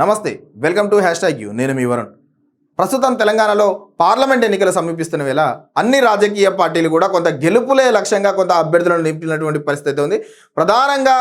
నమస్తే welcome to hash tag you. నేను మీ వరుణ్. ప్రస్తుతం తెలంగాణలో పార్లమెంట్ ఎన్నికలు సమీపిస్తున్న వేళ అన్ని రాజకీయ పార్టీలు కూడా కొంత గెలుపులే లక్ష్యంగా కొంత అభ్యర్థులను నింపినటువంటి పరిస్థితి ఉంది. ప్రధానంగా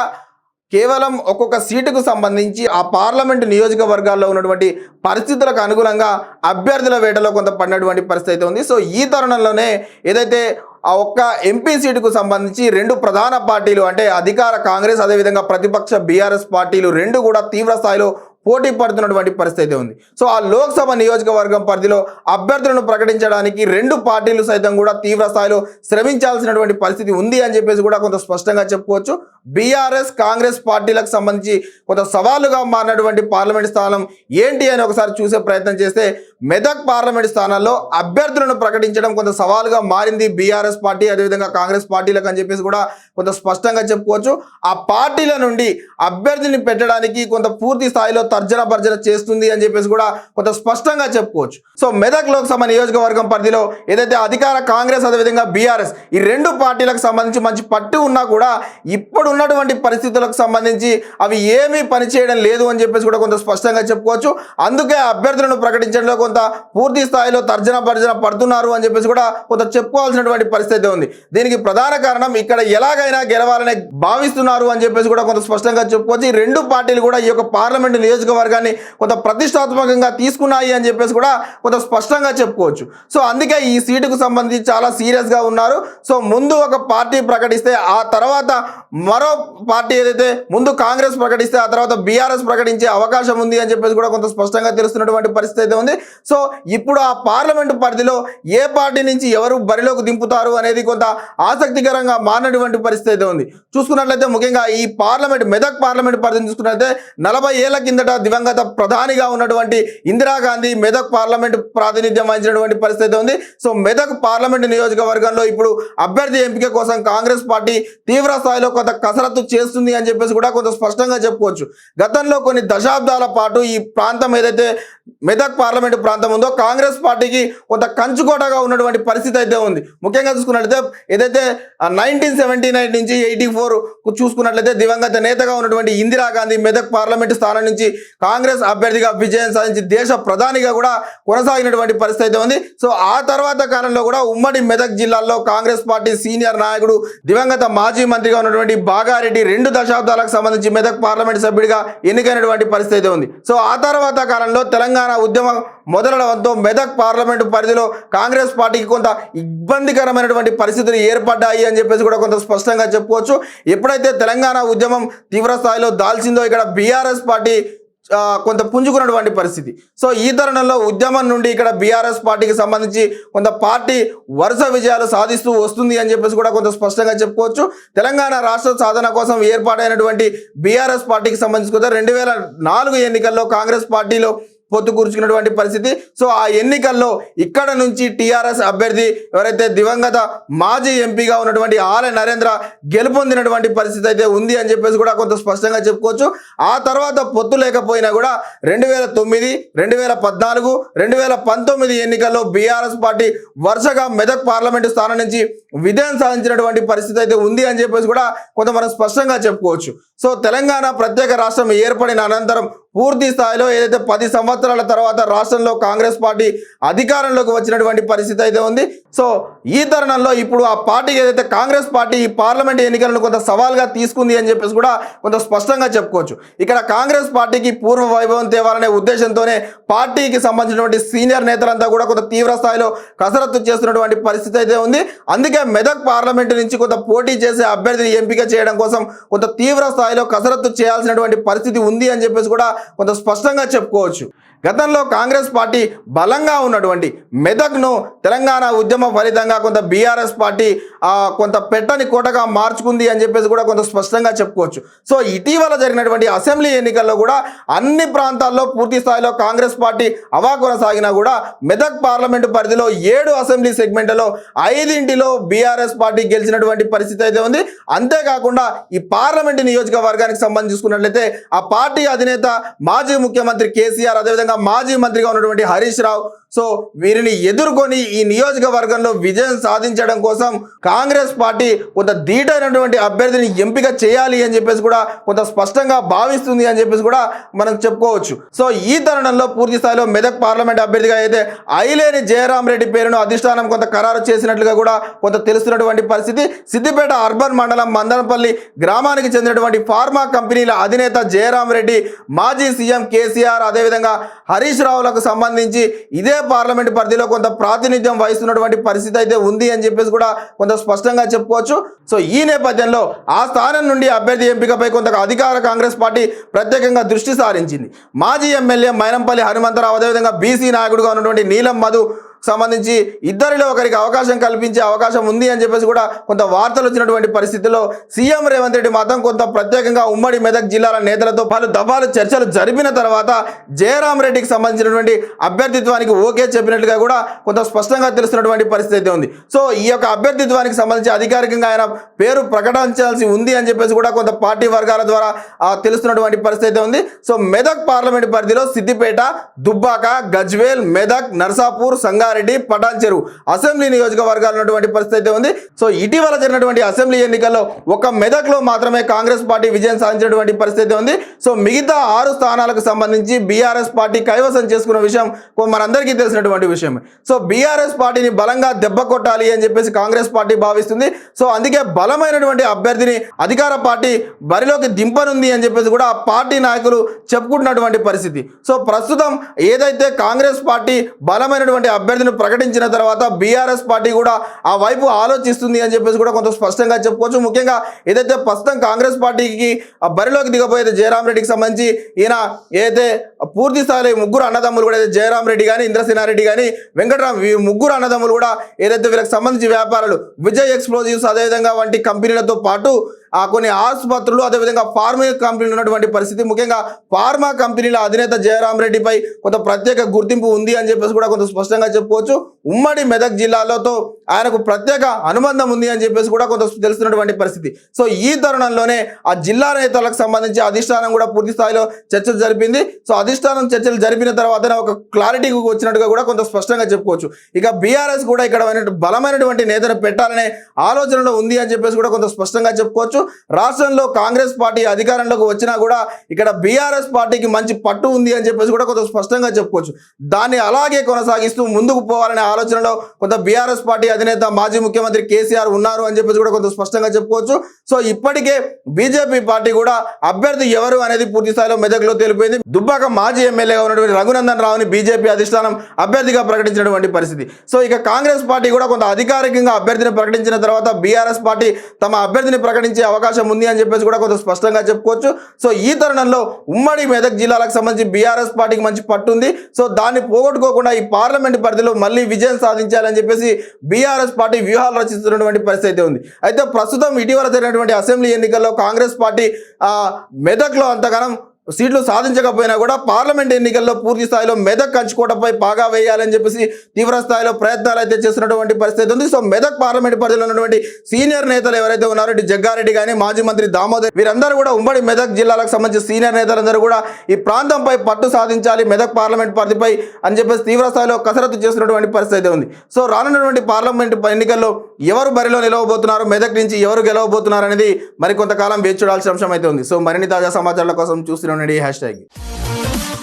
కేవలం ఒక్కొక్క సీటుకు సంబంధించి ఆ పార్లమెంట్ నియోజకవర్గాల్లో ఉన్నటువంటి పరిస్థితులకు అనుగుణంగా అభ్యర్థుల వేటలో కొంత పడినటువంటి పరిస్థితి అయితే ఉంది. సో ఈ తరుణంలోనే ఏదైతే ఆ ఒక్క ఎంపీ సీటుకు సంబంధించి రెండు ప్రధాన పార్టీలు అంటే అధికార కాంగ్రెస్ అదేవిధంగా ప్రతిపక్ష బీఆర్ఎస్ పార్టీలు రెండు కూడా తీవ్ర స్థాయిలో పోటీ పడుతున్నటువంటి పరిస్థితి ఉంది. సో ఆ లోక్సభ నియోజకవర్గం పరిధిలో అభ్యర్థులను ప్రకటించడానికి రెండు పార్టీలు సైతం కూడా తీవ్ర స్థాయిలో శ్రమించాల్సినటువంటి పరిస్థితి ఉంది అని చెప్పేసి కూడా కొంత స్పష్టంగా చెప్పుకోవచ్చు. బీఆర్ఎస్ కాంగ్రెస్ పార్టీలకు సంబంధించి కొంత సవాలుగా మారినటువంటి పార్లమెంట్ స్థానం ఏంటి అని ఒకసారి చూసే ప్రయత్నం చేస్తే మెదక్ పార్లమెంట్ స్థానాల్లో అభ్యర్థులను ప్రకటించడం కొంత సవాలుగా మారింది బీఆర్ఎస్ పార్టీ అదేవిధంగా కాంగ్రెస్ పార్టీలకు అని చెప్పేసి కూడా కొంత స్పష్టంగా చెప్పుకోవచ్చు. ఆ పార్టీల నుండి అభ్యర్థిని పెట్టడానికి కొంత పూర్తి స్థాయిలో తర్జన భర్జన చేస్తుంది అని చెప్పేసి కూడా కొంత స్పష్టంగా చెప్పుకోవచ్చు. సో మెదక్ లోక్సభ నియోజకవర్గం పరిధిలో ఏదైతే అధికార కాంగ్రెస్ అదేవిధంగా బీఆర్ఎస్ ఈ రెండు పార్టీలకు సంబంధించి మంచి పట్టు ఉన్నా కూడా ఇప్పుడు ఉన్నటువంటి పరిస్థితులకు సంబంధించి అవి ఏమీ పనిచేయడం లేదు అని చెప్పేసి కూడా కొంత స్పష్టంగా చెప్పుకోవచ్చు. అందుకే అభ్యర్థులను ప్రకటించడంలో కొంత పూర్తి స్థాయిలో తర్జన భర్జన పడుతున్నారు అని చెప్పేసి కూడా కొంత చెప్పుకోవాల్సినటువంటి పరిస్థితి ఉంది. దీనికి ప్రధాన కారణం ఇక్కడ ఎలాగైనా గెలవాలని భావిస్తున్నారు అని చెప్పేసి కూడా కొంత స్పష్టంగా చెప్పుకోవచ్చు. ఈ రెండు పార్టీలు కూడా ఈ యొక్క పార్లమెంటు నియోజకవర్గాన్ని కొంత ప్రతిష్టాత్మకంగా తీసుకున్నాయి అని చెప్పేసి కూడా కొంత స్పష్టంగా చెప్పుకోవచ్చు. సో అందుకే ఈ సీటుకు సంబంధించి చాలా సీరియస్గా ఉన్నారు. సో ముందు ఒక పార్టీ ప్రకటిస్తే ఆ తర్వాత మరో పార్టీ ఏదైతే ముందు కాంగ్రెస్ ప్రకటిస్తే ఆ తర్వాత బీఆర్ఎస్ ప్రకటించే అవకాశం ఉంది అని చెప్పేసి కూడా కొంత స్పష్టంగా తెలుస్తున్నటువంటి పరిస్థితి అయితే ఉంది. సో ఇప్పుడు ఆ పార్లమెంటు పరిధిలో ఏ పార్టీ నుంచి ఎవరు బరిలోకి దింపుతారు అనేది కొంత ఆసక్తికరంగా మారినటువంటి పరిస్థితి అయితే ఉంది. చూసుకున్నట్లయితే ముఖ్యంగా ఈ పార్లమెంట్ మెదక్ పార్లమెంట్ పరిధిని చూసుకున్నట్లయితే నలభై ఏళ్ళ కిందట దివంగత ప్రధానిగా ఉన్నటువంటి ఇందిరాగాంధీ మెదక్ పార్లమెంట్ ప్రాతినిధ్యం వహించినటువంటి పరిస్థితి అయితే ఉంది. సో మెదక్ పార్లమెంట్ నియోజకవర్గంలో ఇప్పుడు అభ్యర్థి ఎంపిక కోసం కాంగ్రెస్ పార్టీ తీవ్ర స్థాయిలో కొంత కసరత్తు చేస్తుంది అని చెప్పేసి కూడా కొంత స్పష్టంగా చెప్పుకోవచ్చు. గతంలో కొన్ని దశాబ్దాల పాటు ఈ ప్రాంతం ఏదైతే మెదక్ పార్లమెంటు ప్రాంతం ఉందో కాంగ్రెస్ పార్టీకి కొంత కంచుకోటగా ఉన్నటువంటి పరిస్థితి అయితే ఉంది. ముఖ్యంగా చూసుకున్నట్లయితే ఏదైతే నైన్టీన్ సెవెంటీ నైన్ నుంచి ఎయిటీ ఫోర్ చూసుకున్నట్లయితే దివంగత నేతగా ఉన్నటువంటి ఇందిరాగాంధీ మెదక్ పార్లమెంటు స్థానం నుంచి కాంగ్రెస్ అభ్యర్థిగా విజయం సాధించి దేశ ప్రధానిగా కూడా కొనసాగినటువంటి పరిస్థితి అయితే ఉంది. సో ఆ తర్వాత కాలంలో కూడా ఉమ్మడి మెదక్ జిల్లాలో కాంగ్రెస్ పార్టీ సీనియర్ నాయకుడు దివంగత మాజీ మంత్రిగా ఉన్నటువంటి బాగారెడ్డి రెండు దశాబ్దాలకు సంబంధించి మెదక్ పార్లమెంట్ సభ్యుడిగా ఎన్నికైనటువంటి పరిస్థితి అయితే ఉంది. సో ఆ తర్వాత కాలంలో తెలంగాణ ఉద్యమం మొదలడంతో మెదక్ పార్లమెంటు పరిధిలో కాంగ్రెస్ పార్టీకి కొంత ఇబ్బందికరమైనటువంటి పరిస్థితులు ఏర్పడ్డాయి అని చెప్పేసి కూడా కొంత స్పష్టంగా చెప్పుకోవచ్చు. ఎప్పుడైతే తెలంగాణ ఉద్యమం తీవ్ర స్థాయిలో దాల్చిందో ఇక్కడ బీఆర్ఎస్ పార్టీ కొంత పుంజుకున్నటువంటి పరిస్థితి. సో ఈ తరుణంలో ఉద్యమం నుండి ఇక్కడ బీఆర్ఎస్ పార్టీకి సంబంధించి కొంత పార్టీ వరుస విజయాలు సాధిస్తూ వస్తుంది అని చెప్పేసి కూడా కొంత స్పష్టంగా చెప్పుకోవచ్చు. తెలంగాణ రాష్ట్ర సాధన కోసం ఏర్పాటైనటువంటి బీఆర్ఎస్ పార్టీకి సంబంధించి కూడా రెండు వేల నాలుగు ఎన్నికల్లో కాంగ్రెస్ పార్టీలో పొత్తు కూర్చుకున్నటువంటి పరిస్థితి. సో ఆ ఎన్నికల్లో ఇక్కడ నుంచి టీఆర్ఎస్ అభ్యర్థి ఎవరైతే దివంగత మాజీ ఎంపీగా ఉన్నటువంటి ఆలయ నరేంద్ర గెలుపొందినటువంటి పరిస్థితి అయితే ఉంది అని చెప్పేసి కూడా కొంత స్పష్టంగా చెప్పుకోవచ్చు. ఆ తర్వాత పొత్తు లేకపోయినా కూడా రెండు వేల తొమ్మిది రెండు వేల పద్నాలుగు రెండు వేల పంతొమ్మిది ఎన్నికల్లో బీఆర్ఎస్ పార్టీ వరుసగా మెదక్ పార్లమెంటు స్థానం నుంచి విజయం సాధించినటువంటి పరిస్థితి అయితే ఉంది అని చెప్పేసి కూడా కొంత మనం స్పష్టంగా చెప్పుకోవచ్చు. సో తెలంగాణ ప్రత్యేక రాష్ట్రం ఏర్పడిన అనంతరం పూర్తి స్థాయిలో ఏదైతే పది సంవత్సరాల తర్వాత రాష్ట్రంలో కాంగ్రెస్ పార్టీ అధికారంలోకి వచ్చినటువంటి పరిస్థితి అయితే ఉంది. సో ఈ తరుణంలో ఇప్పుడు ఆ పార్టీకి ఏదైతే కాంగ్రెస్ పార్టీ ఈ పార్లమెంట్ ఎన్నికలను కొంత సవాల్గా తీసుకుంది అని చెప్పేసి కూడా కొంత స్పష్టంగా చెప్పుకోవచ్చు. ఇక్కడ కాంగ్రెస్ పార్టీకి పూర్వ వైభవం తేవాలనే ఉద్దేశంతోనే పార్టీకి సంబంధించినటువంటి సీనియర్ నేతలంతా కూడా కొంత తీవ్ర స్థాయిలో కసరత్తు చేస్తున్నటువంటి పరిస్థితి అయితే ఉంది. అందుకే మెదక్ పార్లమెంటు నుంచి కొంత పోటీ చేసే అభ్యర్థిని ఎంపిక చేయడం కోసం కొంత తీవ్ర స్థాయిలో కసరత్తు చేయాల్సినటువంటి పరిస్థితి ఉంది అని చెప్పేసి కూడా కొంత స్పష్టంగా చెప్పుకోవచ్చు. గతంలో కాంగ్రెస్ పార్టీ బలంగా ఉన్నటువంటి మెదక్ను తెలంగాణ ఉద్యమ ఫలితంగా కొంత బీఆర్ఎస్ పార్టీ ఆ, కొంత పెట్టని కోటగా మార్చుకుంది అని చెప్పేసి కూడా కొంత స్పష్టంగా చెప్పుకోవచ్చు. సో ఇటీవల జరిగినటువంటి అసెంబ్లీ ఎన్నికల్లో కూడా అన్ని ప్రాంతాల్లో పూర్తి స్థాయిలో కాంగ్రెస్ పార్టీ అవా కొనసాగినా కూడా మెదక్ పార్లమెంటు పరిధిలో ఏడు అసెంబ్లీ సెగ్మెంట్లలో ఐదింటిలో బీఆర్ఎస్ పార్టీ గెలిచినటువంటి పరిస్థితి అయితే ఉంది. అంతేకాకుండా ఈ పార్లమెంటు నియోజకవర్గానికి సంబంధించుకున్నట్లయితే ఆ పార్టీ అధినేత మాజీ ముఖ్యమంత్రి కేసీఆర్ అదేవిధంగా అదేవిధంగా మాజీ మంత్రిగా ఉన్నటువంటి హరీష్ రావు. సో వీరిని ఎదుర్కొని ఈ నియోజకవర్గంలో విజయం సాధించడం కోసం కాంగ్రెస్ పార్టీ కొంత ధీటైనటువంటి అభ్యర్థిని ఎంపిక చేయాలి అని చెప్పేసి కూడా కొంత స్పష్టంగా భావిస్తుంది అని చెప్పేసి కూడా మనం చెప్పుకోవచ్చు. సో ఈ తరుణంలో పూర్తి స్థాయిలో మెదక్ పార్లమెంట్ అభ్యర్థిగా అయితే ఐలేని జయరాం రెడ్డి పేరును అధిష్టానం కొంత ఖరారు చేసినట్లుగా కూడా కొంత తెలుస్తున్నటువంటి పరిస్థితి. సిద్దిపేట అర్బన్ మండలం మందనపల్లి గ్రామానికి చెందినటువంటి ఫార్మా కంపెనీల అధినేత జయరాం రెడ్డి మాజీ సీఎం కేసీఆర్ అదేవిధంగా హరీష్ రావులకు సంబంధించి ఇదే పార్లమెంట్ పరిధిలో కొంత ప్రాతినిధ్యం వహిస్తున్నటువంటి పరిస్థితి అయితే ఉంది అని చెప్పేసి కూడా కొంత స్పష్టంగా చెప్పుకోవచ్చు. సో ఈ నేపథ్యంలో ఆ స్థానం నుండి అభ్యర్థి ఎంపికపై కొంత అధికార కాంగ్రెస్ పార్టీ ప్రత్యేకంగా దృష్టి సారించింది. మాజీ ఎమ్మెల్యే మైనంపల్లి హనుమంతరావు అదేవిధంగా బీసీ నాయకుడుగా ఉన్నటువంటి నీలం మధు సంబంధించి ఇద్దరిలో ఒకరికి అవకాశం కల్పించే అవకాశం ఉంది అని చెప్పేసి కూడా కొంత వార్తలు వచ్చినటువంటి పరిస్థితిలో సీఎం రేవంత్ రెడ్డి మాత్రం కొంత ప్రత్యేకంగా ఉమ్మడి మెదక్ జిల్లాల నేతలతో పలు దఫాలు చర్చలు జరిపిన తర్వాత జయరాం రెడ్డికి సంబంధించినటువంటి అభ్యర్థిత్వానికి ఓకే చెప్పినట్లుగా కూడా కొంత స్పష్టంగా తెలుస్తున్నటువంటి పరిస్థితి అయితే ఉంది. సో ఈ యొక్క అభ్యర్థిత్వానికి సంబంధించి అధికారికంగా ఆయన పేరు ప్రకటించాల్సి ఉంది అని చెప్పేసి కూడా కొంత పార్టీ వర్గాల ద్వారా ఆ, తెలుస్తున్నటువంటి పరిస్థితి అయితే ఉంది. సో మెదక్ పార్లమెంట్ పరిధిలో సిద్దిపేట దుబ్బాక గజ్వేల్ మెదక్ నర్సాపూర్ సంగారెడ్డి పటాన్ చెరువు. అసెంబ్లీ నియోజకవర్గాలు ఉన్నటువంటి పరిస్థితి అయితే ఉంది. సో ఇటీవల జరిగినటువంటి అసెంబ్లీ ఎన్నికల్లో ఒక మెదక్లో మాత్రమే కాంగ్రెస్ పార్టీ విజయం సాధించినటువంటి పరిస్థితి ఉంది. సో మిగతా ఆరు స్థానాలకు సంబంధించి బీఆర్ఎస్ పార్టీ కైవసం చేసుకున్న విషయం మనందరికీ తెలిసినటువంటి విషయం. సో బీఆర్ఎస్ పార్టీని బలంగా దెబ్బ కొట్టాలి అని చెప్పేసి కాంగ్రెస్ పార్టీ భావిస్తుంది. సో అందుకే బలమైనటువంటి అభ్యర్థిని అధికార పార్టీ బరిలోకి దింపనుంది అని చెప్పేసి కూడా ఆ పార్టీ నాయకులు చెప్పుకుంటున్నటువంటి పరిస్థితి. సో ప్రస్తుతం ఏదైతే కాంగ్రెస్ పార్టీ బలమైనటువంటి అభ్యర్థి అభ్యర్థిని ప్రకటించిన తర్వాత బీఆర్ఎస్ పార్టీ కూడా ఆ వైపు ఆలోచిస్తుంది అని చెప్పేసి కూడా కొంత స్పష్టంగా చెప్పుకోవచ్చు. ముఖ్యంగా ఏదైతే ప్రస్తుతం కాంగ్రెస్ పార్టీకి ఆ బరిలోకి దిగబోయేది జయరాం రెడ్డికి సంబంధించి ఈయన ఏదైతే పూర్తి స్థాయిలో ముగ్గురు అన్నదమ్ములు కూడా అయితే జయరాం రెడ్డి కానీ ఇంద్రసేనారెడ్డి కానీ వెంకటరామ్ ఈ ముగ్గురు అన్నదమ్ములు కూడా ఏదైతే వీళ్ళకి సంబంధించి వ్యాపారాలు విజయ్ ఎక్స్ప్లోజివ్స్ అదేవిధంగా వంటి కంపెనీలతో పాటు ఆ కొన్ని ఆసుపత్రులు అదేవిధంగా ఫార్మా కంపెనీలు ఉన్నటువంటి పరిస్థితి. ముఖ్యంగా ఫార్మా కంపెనీల అధినేత జయరాం రెడ్డిపై కొంత ప్రత్యేక గుర్తింపు ఉంది అని చెప్పేసి కూడా కొంత స్పష్టంగా చెప్పుకోవచ్చు ఉమ్మడి మెదక్ జిల్లాలతో ఆయనకు ప్రత్యేక అనుబంధం ఉంది అని చెప్పేసి కూడా కొంత తెలుస్తున్నటువంటి పరిస్థితి. సో ఈ తరుణంలోనే ఆ జిల్లా నేతలకు సంబంధించి అధిష్టానం కూడా పూర్తి స్థాయిలో చర్చలు జరిపింది. సో అధిష్టానం చర్చలు జరిపిన తర్వాతనే ఒక క్లారిటీకి వచ్చినట్టుగా కూడా కొంత స్పష్టంగా చెప్పుకోవచ్చు. ఇక బీఆర్ఎస్ కూడా ఇక్కడ బలమైనటువంటి నేతను పెట్టాలనే ఆలోచనలో ఉంది అని చెప్పేసి కూడా కొంత స్పష్టంగా చెప్పుకోవచ్చు. రాష్ట్రంలో కాంగ్రెస్ పార్టీ అధికారంలోకి వచ్చినా కూడా ఇక్కడ బీఆర్ఎస్ పార్టీకి మంచి పట్టు ఉంది అని చెప్పేసి కూడా కొంత స్పష్టంగా చెప్పుకోవచ్చు. దాన్ని అలాగే కొనసాగిస్తూ ముందుకు పోవాలనే ఆలోచనలో కొంత బీఆర్ఎస్ పార్టీ అధినేత మాజీ ముఖ్యమంత్రి కేసీఆర్ ఉన్నారు అని చెప్పేసి కూడా కొంత స్పష్టంగా చెప్పుకోవచ్చు. సో ఇప్పటికే బీజేపీ పార్టీ కూడా అభ్యర్థి ఎవరు అనేది పూర్తి స్థాయిలో మెదక్లో తెలిపింది దుబ్బాక మాజీ ఎమ్మెల్యేగా ఉన్నటువంటి రఘునందన్ రావుని బీజేపీ అధిష్టానం అభ్యర్థిగా ప్రకటించినటువంటి పరిస్థితి. సో ఇక కాంగ్రెస్ పార్టీ కూడా కొంత అధికారికంగా అభ్యర్థిని ప్రకటించిన తర్వాత బీఆర్ఎస్ పార్టీ తమ అభ్యర్థిని ప్రకటించే అవకాశం ఉంది అని చెప్పేసి కూడా కొంత స్పష్టంగా చెప్పుకోవచ్చు. సో ఈ తరుణంలో ఉమ్మడి మెదక్ జిల్లాలకు సంబంధించి బీఆర్ఎస్ పార్టీకి మంచి పట్టు ఉంది. సో దాన్ని పోగొట్టుకోకుండా ఈ పార్లమెంట్ పరిధిలో మళ్ళీ విజయం సాధించాలని చెప్పేసి బీఆర్ఎస్ పార్టీ వ్యూహాలు రచిస్తున్నటువంటి పరిస్థితి అయితే ఉంది. అయితే ప్రస్తుతం ఇటీవల జరిగినటువంటి అసెంబ్లీ ఎన్నికల్లో కాంగ్రెస్ పార్టీ మెదక్లో అంతగానం సీట్లు సాధించకపోయినా కూడా పార్లమెంట్ ఎన్నికల్లో పూర్తి స్థాయిలో మెదక్ కంచుకోవడంపై పాగా వేయాలని చెప్పేసి తీవ్ర స్థాయిలో ప్రయత్నాలు అయితే చేస్తున్నటువంటి పరిస్థితి ఉంది. సో మెదక్ పార్లమెంట్ పరిధిలో ఉన్నటువంటి సీనియర్ నేతలు ఎవరైతే ఉన్నారో ఇటు జగ్గారెడ్డి కానీ మాజీ మంత్రి దామోదర్ వీరందరూ కూడా ఉమ్మడి మెదక్ జిల్లాలకు సంబంధించిన సీనియర్ నేతలందరూ కూడా ఈ ప్రాంతంపై పట్టు సాధించాలి మెదక్ పార్లమెంట్ పరిధిపై అని చెప్పేసి తీవ్ర స్థాయిలో కసరత్తు చేస్తున్నటువంటి పరిస్థితి అయితే ఉంది. సో రానున్నటువంటి పార్లమెంట్ ఎన్నికల్లో ఎవరు బరిలో నిలవబోతున్నారు మెదక్ నుంచి ఎవరు గెలవబోతున్నారు అనేది మరికొంతకాలం వేచి చూడాల్సిన అంశం అయితే ఉంది. సో మరిన్ని తాజా సమాచారాల కోసం చూస్తూనే హ్యాష్ ట్యాగ్